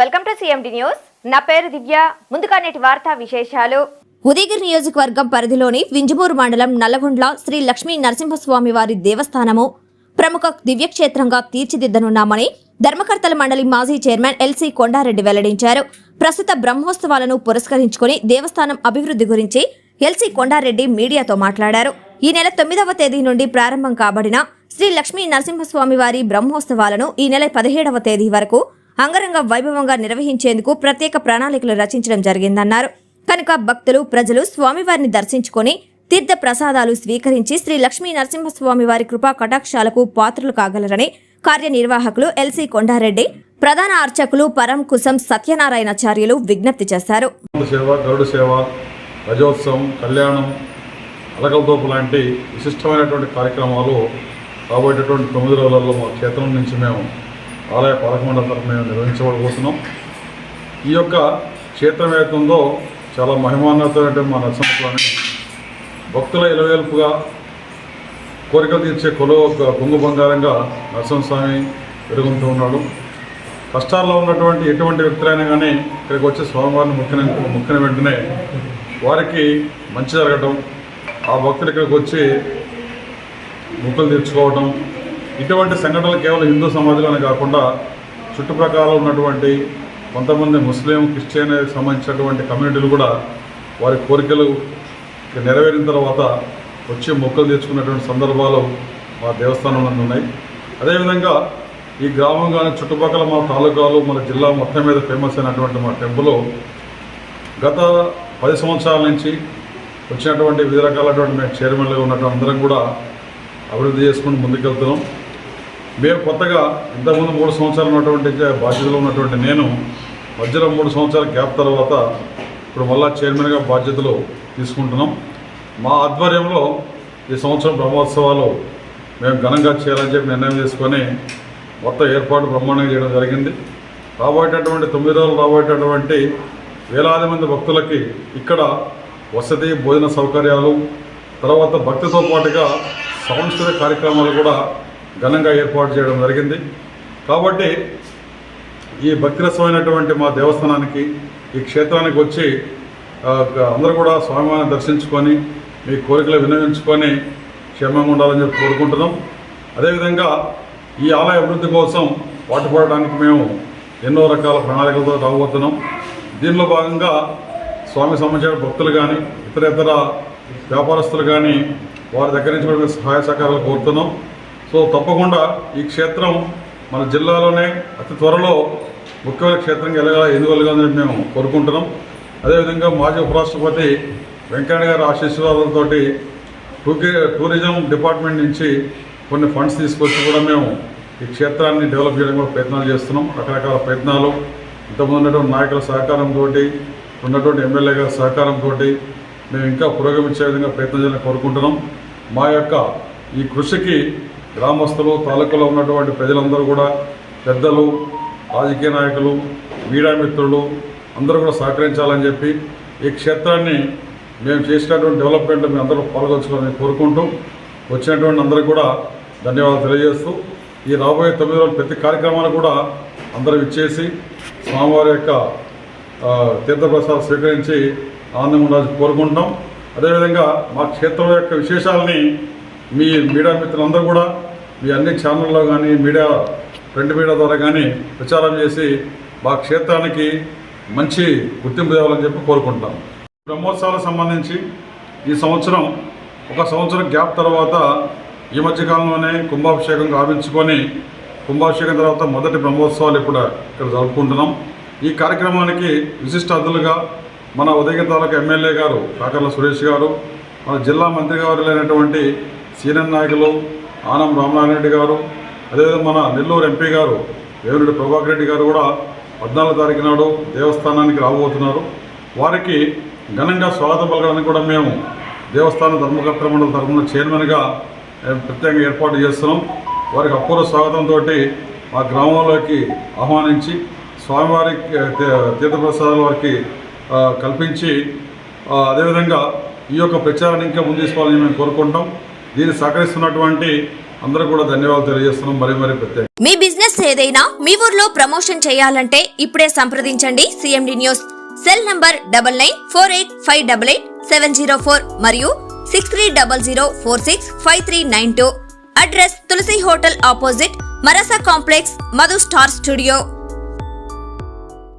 Welcome to CMD news. నా పేరు దివ్య. ముందుగా నేటి వార్తా విశేషాలు. ఉదయగిరి నియోజకవర్గం పరిధిలోని వింజమూరు మండలం నల్లగొండ్ల శ్రీ లక్ష్మీ నరసింహస్వామి వారి దేవస్థానము. ప్రముఖ దివ్యక్షేత్రంగా తీర్చిదిద్దనున్నామని ధర్మకర్తల మండలి మాజీ చైర్మన్ ఎల్సీ కొండారెడ్డి వెల్లడించారు. ప్రస్తుత బ్రహ్మోత్సవాలను పురస్కరించుకొని దేవస్థానం అభివృద్ధి గురించి ఎల్సీ కొండారెడ్డి మీడియాతో మాట్లాడారు. ఈ నెల తొమ్మిదవ తేదీ నుండి ప్రారంభం కాబడిన శ్రీ లక్ష్మీ నరసింహస్వామి వారి బ్రహ్మోత్సవాలను ఈ నెల పదిహేడవ తేదీ వరకు అంగరంగ వైభవంగా నిర్వహించేందుకు ప్రత్యేక ప్రణాళికలు రచించడం జరిగిందన్నారు. కనుక భక్తులు ప్రజలు స్వామివారిని దర్శించుకొని తీర్థ ప్రసాదాలు స్వీకరించి శ్రీ లక్ష్మీ నరసింహస్వామి వారి కృపా కటాక్షాలకు పాత్రలు కాగలరని కార్యనిర్వాహకులు ఎల్సీ కొండారెడ్డి ప్రధాన అర్చకులు పరం కుసం సత్యనారాయణాచార్యులు విజ్ఞప్తి చేశారు. సేవ గరుడు సేవ రజోత్సవం కళ్యాణం అలకలతోపు లాంటి విశిష్టమైనటువంటి కార్యక్రమాలు రాబోయేటటువంటి తొమ్మిది రోజులలో మా క్షేత్రం నుంచి మేము ఆలయ పాలకమండలి మేము నిర్వహించబడిపోతున్నాం ఈ యొక్క క్షేత్రం ఏదైతే చాలా మహిమాన్నతమైనటువంటి మా నరసింహస్వామి. భక్తుల ఇలవేల్పుగా కోరికలు తీర్చే కొలువ కొంగు బంగారంగా నరసింహస్వామి పెరుగుతూ ఉన్నాడు. కష్టాల్లో ఉన్నటువంటి ఎటువంటి వ్యక్తులైనా కానీ ఇక్కడికి వచ్చి స్వామివారిని ముక్కిన ముక్కిన వెంటనే వారికి మంచి జరగటం ఆ భక్తులు ఇక్కడికి వచ్చి ముక్కులు తీర్చుకోవటం ఇటువంటి సంఘటనలు కేవలం హిందూ సమాజంలోనే కాకుండా చుట్టుప్రక్కల ఉన్నటువంటి కొంతమంది ముస్లిం క్రిస్టియన్ సంబంధించినటువంటి కమ్యూనిటీలు కూడా వారి కోరికలు నెరవేరిన తర్వాత వచ్చి మొక్కలు తెచ్చుకున్నటువంటి సందర్భాలు మా దేవస్థానం ఉన్నాయి. అదేవిధంగా ఈ గ్రామం కానీ చుట్టుపక్కల మా తాలూకాలు మన జిల్లా మొత్తం మీద ఫేమస్ అయినటువంటి మా టెంపుల్ గత పది సంవత్సరాల నుంచి వచ్చినటువంటి వివిధ రకాలైనటువంటి మేము చైర్మన్లుగా ఉన్నటువంటి అందరం కూడా అభివృద్ధి చేసుకుని ముందుకెళ్తున్నాం. మేము కొత్తగా ఇంతకుముందు మూడు సంవత్సరాలు ఉన్నటువంటి బాధ్యతలో ఉన్నటువంటి నేను మధ్యలో మూడు సంవత్సరాల గ్యాప్ తర్వాత ఇప్పుడు మళ్ళా చైర్మన్గా బాధ్యతలు తీసుకుంటున్నాం. మా ఆధ్వర్యంలో ఈ సంవత్సరం బ్రహ్మోత్సవాలు మేము ఘనంగా చేయాలని చెప్పి నిర్ణయం చేసుకొని మొత్తం ఏర్పాటు బ్రహ్మాండంగా చేయడం జరిగింది. రాబోయేటటువంటి తొమ్మిది రోజులు రాబోయేటటువంటి వేలాది మంది భక్తులకి ఇక్కడ వసతి భోజన సౌకర్యాలు తర్వాత భక్తితో పాటుగా సాంస్కృతిక కార్యక్రమాలు కూడా ఘనంగా ఏర్పాటు చేయడం జరిగింది. కాబట్టి ఈ భక్తిరసమైనటువంటి మా దేవస్థానానికి ఈ క్షేత్రానికి వచ్చి అందరూ కూడా స్వామివారిని దర్శించుకొని మీ కోరికలు వినియోగించుకొని క్షేమంగా ఉండాలని చెప్పి కోరుకుంటున్నాం. అదేవిధంగా ఈ ఆలయ అభివృద్ధి కోసం పాటుపడడానికి మేము ఎన్నో రకాల ప్రణాళికలతో రాబోతున్నాం. దీనిలో భాగంగా స్వామి సంబంధించిన భక్తులు కానీ ఇతర ఇతర వ్యాపారస్తులు కానీ వారి దగ్గర నుంచి కూడా మేము సహాయ సహకారాలు కోరుతున్నాం. సో తప్పకుండా ఈ క్షేత్రం మన జిల్లాలోనే అతి త్వరలో ముఖ్యమైన క్షేత్రంగా ఎలాగా ఎన్నుగలుగా మేము కోరుకుంటున్నాం. అదేవిధంగా మాజీ ఉపరాష్ట్రపతి వెంకయ్య గారి ఆశీస్సులతో టూకి టూరిజం డిపార్ట్మెంట్ నుంచి కొన్ని ఫండ్స్ తీసుకొచ్చి కూడా మేము ఈ క్షేత్రాన్ని డెవలప్ చేయడం కూడా ప్రయత్నాలు చేస్తున్నాం. రకరకాల ప్రయత్నాలు ఇంతకుముందు ఉన్నటువంటి నాయకుల సహకారంతో ఉన్నటువంటి ఎమ్మెల్యే గారి సహకారంతో మేము ఇంకా పురోగమించే విధంగా ప్రయత్నం చేయాలని కోరుకుంటున్నాం. మా యొక్క ఈ కృషికి గ్రామస్తులు తాలూకాలో ఉన్నటువంటి ప్రజలందరూ కూడా పెద్దలు రాజకీయ నాయకులు మీడియా మిత్రులు అందరూ కూడా సహకరించాలని చెప్పి ఈ క్షేత్రాన్ని మేము చేసినటువంటి డెవలప్మెంట్ మీ అందరూ పాల్గొచ్చుకోవాలని కోరుకుంటూ వచ్చినటువంటి అందరికీ కూడా ధన్యవాదాలు తెలియజేస్తూ ఈ రాబోయే తొమ్మిది రోజులు ప్రతి కార్యక్రమాలు కూడా అందరూ ఇచ్చేసి స్వామివారి యొక్క ఆ, తీర్థప్రసాదం స్వీకరించి ఆనందంగా ఉండాలని కోరుకుంటాం అదేవిధంగా మా క్షేత్రం యొక్క విశేషాలని మీ మీడియా మిత్రులందరూ కూడా మీ అన్ని ఛానళ్ళలో కానీ మీడియా ప్రింట్ మీడియా ద్వారా కానీ ప్రచారం చేసి మా క్షేత్రానికి మంచి గుర్తింపు తేవాలని చెప్పి కోరుకుంటాం బ్రహ్మోత్సవాలకు సంబంధించి ఈ సంవత్సరం ఒక సంవత్సరం గ్యాప్ తర్వాత ఈ మధ్యకాలంలోనే కుంభాభిషేకం గావించుకొని కుంభాభిషేకం తర్వాత మొదటి బ్రహ్మోత్సవాలు ఇప్పుడు ఇక్కడ జరుపుకుంటున్నాం. ఈ కార్యక్రమానికి విశిష్ట అతిథులుగా మన ఉదయగిరి తాలూకా ఎమ్మెల్యే గారు కాకర్ల సురేష్ గారు మన జిల్లా మంత్రి గారు లేనటువంటి సీనియర్ నాయకులు ఆనం రామనారాయణ రెడ్డి గారు అదేవిధంగా మన నెల్లూరు ఎంపీ గారు వేమిరెడ్డి ప్రభాకర్ రెడ్డి గారు కూడా పద్నాలుగో తారీఖు నాడు దేవస్థానానికి రాబోతున్నారు. వారికి ఘనంగా స్వాగతం పలకడానికి కూడా మేము దేవస్థాన ధర్మకర్త మండలి తరఫున చైర్మన్గా మేము ప్రత్యేకంగా ఏర్పాటు చేస్తున్నాం. వారికి అపూర్వ స్వాగతంతో మా గ్రామంలోకి ఆహ్వానించి స్వామివారి తీర్థప్రసాదాలు వారికి కల్పించి అదేవిధంగా ఈ యొక్క ప్రచారాన్ని ఇంకా ముందు తీసుకోవాలని మేము కోరుకుంటాం దీన్ని సహకరిస్తున్నటువంటి అందరూ కూడా ధన్యవాదాలు తెలియజేస్తున్నాం. మరీ మరీ ప్రత్యేక మీ బిజినెస్ ఏదైనా మీ ఊర్లో ప్రమోషన్ చేయాలంటే ఇప్పుడే సంప్రదించండి. CMD news cell number double nine four eight five double eight seven zero four మరియు six three double zero four six five three nine two. Address Tulasi hotel opposite మరసా complex Madhu star studio.